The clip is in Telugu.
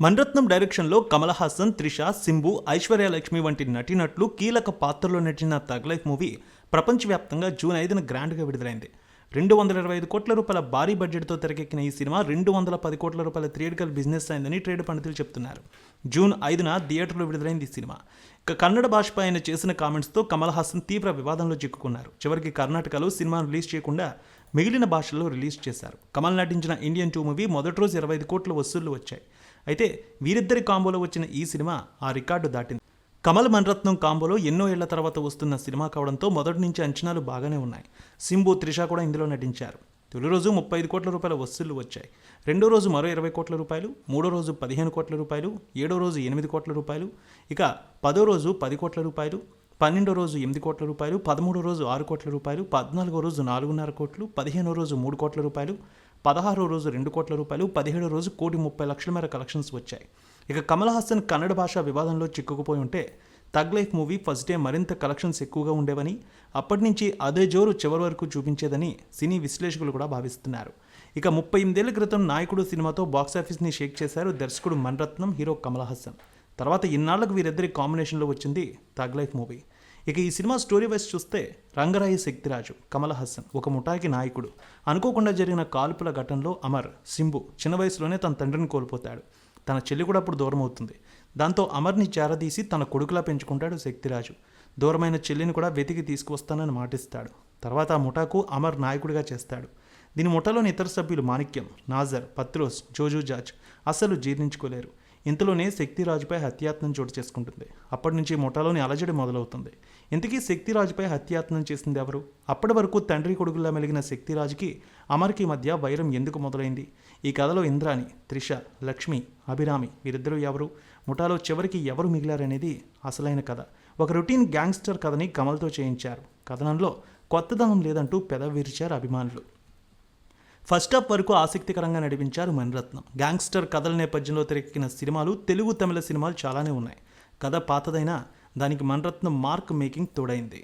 మన్రత్నం డైరెక్షన్లో కమల్ హాసన్ త్రిష సింబు ఐశ్వర్యలక్ష్మి వంటి నటినట్లు కీలక పాత్రలో నటిన తగ్ లైఫ్ మూవీ ప్రపంచవ్యాప్తంగా జూన్ ఐదున గ్రాండ్గా విడుదలైంది. రెండు వందల ఇరవై ఐదు కోట్ల రూపాయల భారీ బడ్జెట్తో తెరకెక్కిన ఈ సినిమా రెండు వందల పది కోట్ల రూపాయల థియేటికల్ బిజినెస్ అయిందని ట్రేడ్ పండితులు చెప్తున్నారు. జూన్ ఐదున థియేటర్లో విడుదలైంది ఈ సినిమా. ఇక కన్నడ భాషపై ఆయన చేసిన కామెంట్స్తో కమల్ హాసన్ తీవ్ర వివాదంలో చిక్కుకున్నారు. చివరికి కర్ణాటకలో సినిమాను రిలీజ్ చేయకుండా మిగిలిన భాషల్లో రిలీజ్ చేశారు. కమల్ నటించిన ఇండియన్ టూ మూవీ మొదటి రోజు ఇరవై ఐదు కోట్ల వసూళ్ళు వచ్చాయి. అయితే వీరిద్దరి కాంబోలో వచ్చిన ఈ సినిమా ఆ రికార్డు దాటింది. కమల్ మన్రత్నం కాంబోలో ఎన్నో ఏళ్ళ తర్వాత వస్తున్న సినిమా కావడంతో మొదటి నుంచి అంచనాలు బాగానే ఉన్నాయి. సింబు త్రిష కూడా ఇందులో నటించారు. తొలి రోజు ముప్పై ఐదు కోట్ల రూపాయల వసూళ్ళు వచ్చాయి. రెండో రోజు మరో ఇరవై కోట్ల రూపాయలు మూడో రోజు పదిహేను కోట్ల రూపాయలు ఏడో రోజు ఎనిమిది కోట్ల రూపాయలు ఇక పదో రోజు పది కోట్ల రూపాయలు పన్నెండో రోజు ఎనిమిది కోట్ల రూపాయలు పదమూడో రోజు ఆరు కోట్ల రూపాయలు పద్నాలుగో రోజు నాలుగున్నర కోట్లు పదిహేనో రోజు మూడు కోట్ల రూపాయలు పదహారో రోజు రెండు కోట్ల రూపాయలు పదిహేడో రోజు కోటి ముప్పై లక్షల మేర కలెక్షన్స్ వచ్చాయి. ఇక కమల్ హాసన్ కన్నడ భాష వివాదంలో చిక్కుకుపోయి ఉంటే thug life movie first day మరింత కలెక్షన్స్ ఎక్కువగా ఉండేవని అప్పటి నుంచి అదే జోరు చివరి వరకు చూపించేదని సినీ విశ్లేషకులు కూడా భావిస్తున్నారు. ఇక ముప్పై ఎనిమిదేళ్ళ క్రితం నాయకుడు సినిమాతో బాక్సాఫీస్ని షేక్ చేశారు దర్శకుడు మన్రత్నం హీరో కమల్ హాసన్. తర్వాత ఇన్నాళ్ళకు వీరిద్దరి కాంబినేషన్లో వచ్చింది తగ్ లైఫ్ మూవీ ఇక ఈ సినిమా స్టోరీ వైస్ చూస్తే రంగరాయి శక్తిరాజు కమల్ హాసన్ ఒక ముఠాకి నాయకుడు. అనుకోకుండా జరిగిన కాల్పుల ఘటనలో అమర్ సింబు చిన్న వయసులోనే తన తండ్రిని కోల్పోతాడు. తన చెల్లి కూడా అప్పుడు దూరం అవుతుంది. దాంతో అమర్ని చేరదీసి తన కొడుకులా పెంచుకుంటాడు శక్తిరాజు. దూరమైన చెల్లిని కూడా వెతికి తీసుకువస్తానని మాటిస్తాడు. తర్వాత ఆ ముఠాకు అమర్ నాయకుడిగా చేస్తాడు. దీని ముఠాలోని ఇతర సభ్యులు మాణిక్యం నాజర్ పత్రోస్ జోజు జాజ్ అస్సలు జీర్ణించుకోలేరు. ఇంతలోనే శక్తిరాజుపై హత్యాయత్నం చోటు చేసుకుంటుంది. అప్పటి నుంచి ముఠాలోని అలజడి మొదలవుతుంది. ఇంతకీ శక్తిరాజుపై హత్యాయత్నం చేసింది ఎవరు? అప్పటి వరకు తండ్రి కొడుకులా మెలిగిన శక్తిరాజుకి అమర్కి మధ్య వైరం ఎందుకు మొదలైంది? ఈ కథలో ఇంద్రాణి త్రిష లక్ష్మి అభిరామి వీరిద్దరూ ఎవరు? ముఠాలో చివరికి ఎవరు మిగిలారనేది అసలైన కథ. ఒక రొటీన్ గ్యాంగ్స్టర్ కథని కమల్తో చేయించారు. కథనంలో కొత్తదనం లేదంటూ పెద విరిచారు అభిమానులు. ఫస్ట్ హాఫ్ వరకు ఆసక్తికరంగా నడిపించారు మణిరత్నం. గ్యాంగ్స్టర్ కథల నేపథ్యంలో తెరకెక్కిన సినిమాలు తెలుగు తమిళ సినిమాలు చాలానే ఉన్నాయి. కథ పాతదైనా దానికి మణిరత్నం మార్క్ మేకింగ్ తోడైంది.